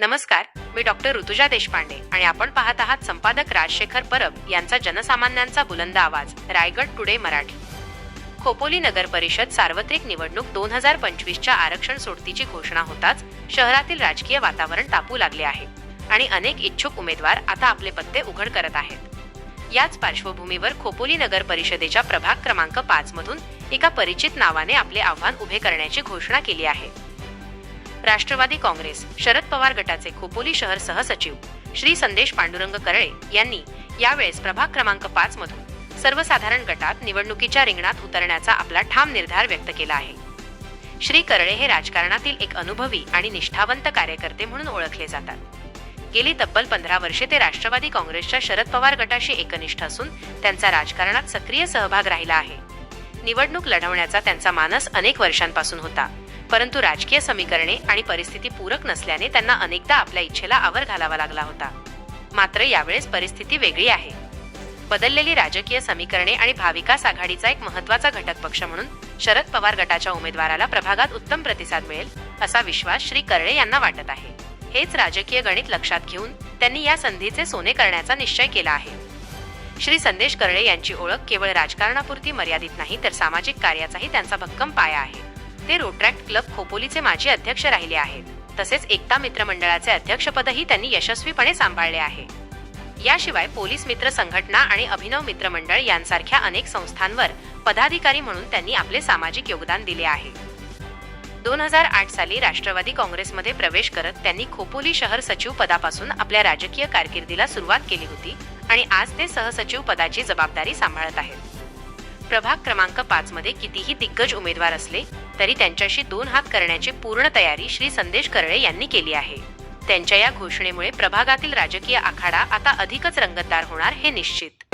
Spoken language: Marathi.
नमस्कार मी डॉक्टर ऋतुजा देशपांडे आणि आपण पाहत आहात संपादक राजशेखर परब यांचा जनसामान्यांचा बुलंद आवाज रायगड टुडे मराठी. खोपोली नगर परिषद सार्वत्रिक निवडणूक दोन हजार पंचवीसच्या आरक्षण सोडतीची घोषणा होताच शहरातील राजकीय वातावरण तापू लागले आहे आणि अनेक इच्छुक उमेदवार आता आपले पत्ते उघड करत आहेत. याच पार्श्वभूमीवर खोपोली नगर परिषदेच्या प्रभाग क्रमांक पाच मधून एका परिचित नावाने आपले आव्हान उभे करण्याची घोषणा केली आहे. राष्ट्रवादी काँग्रेस शरद पवार गटाचे खोपोली शहर सहसचिव श्री संदेश पांडुरंग करळे यांनी यावेळेस प्रभाग क्रमांक पाच मधून सर्वसाधारण गटात निवडणुकीच्या रिंगणात उतरण्याचा आपला ठाम निर्धार व्यक्त केला आहे. श्री करळे हे राजकारणातील एक अनुभवी आणि निष्ठावंत कार्यकर्ते म्हणून ओळखले जातात. गेली तब्बल पंधरा वर्षे ते राष्ट्रवादी काँग्रेसच्या शरद पवार गटाशी एकनिष्ठ असून त्यांचा राजकारणात सक्रिय सहभाग राहिला आहे. निवडणूक लढवण्याचा त्यांचा मानस अनेक वर्षांपासून होता. परंतु राजकीय समीकरणे आणि परिस्थिती पूरक नसल्याने त्यांना अनेकदा आपल्या इच्छेला आवर घालावा लागला होता. मात्र यावेळेस परिस्थिती वेगळी आहे. बदललेली राजकीय समीकरणे आणि भाविकास आघाडीचा एक महत्त्वाचा घटक पक्ष म्हणून शरद पवार गटाच्या उमेदवाराला प्रभागात उत्तम प्रतिसाद मिळेल असा विश्वास श्री कर्णे यांना वाटत आहे. हेच राजकीय गणित लक्षात घेऊन त्यांनी या संधीचे सोने करण्याचा निश्चय केला आहे. श्री संदेश कर्णे यांची ओळख केवळ राजकारणापुरती मर्यादित नाही तर सामाजिक कार्याचाही त्यांचा भक्कम पाया आहे. ते रोट्रॅक्ट क्लब खोपोलीचे माजी अध्यक्ष राहिले आहेत. तसेच एकता मित्रमंडळाचे अध्यक्षपदही त्यांनी यशस्वीपणे सांभाळले आहे. याशिवाय पोलीस मित्र संघटना आणि अभिनव मित्र मंडळ यांसारख्या अनेक संस्थांवर पदाधिकारी म्हणून त्यांनी आपले सामाजिक योगदान दिले आहे. दोन हजार आठ साली राष्ट्रवादी काँग्रेसमध्ये प्रवेश करत त्यांनी खोपोली शहर सचिव पदापासून आपल्या राजकीय कारकिर्दीला सुरुवात केली होती आणि आज ते सहसचिव पदाची जबाबदारी सांभाळत आहेत. प्रभाग क्रमांक पाच मध्ये कितीही दिग्गज उमेदवार असले तरी त्यांच्याशी दोन हात करण्याची पूर्ण तयारी श्री संदेश करळे यांनी केली आहे. त्यांच्या या घोषणेमुळे प्रभागातील राजकीय आखाडा आता अधिकच रंगतदार होणार हे निश्चित.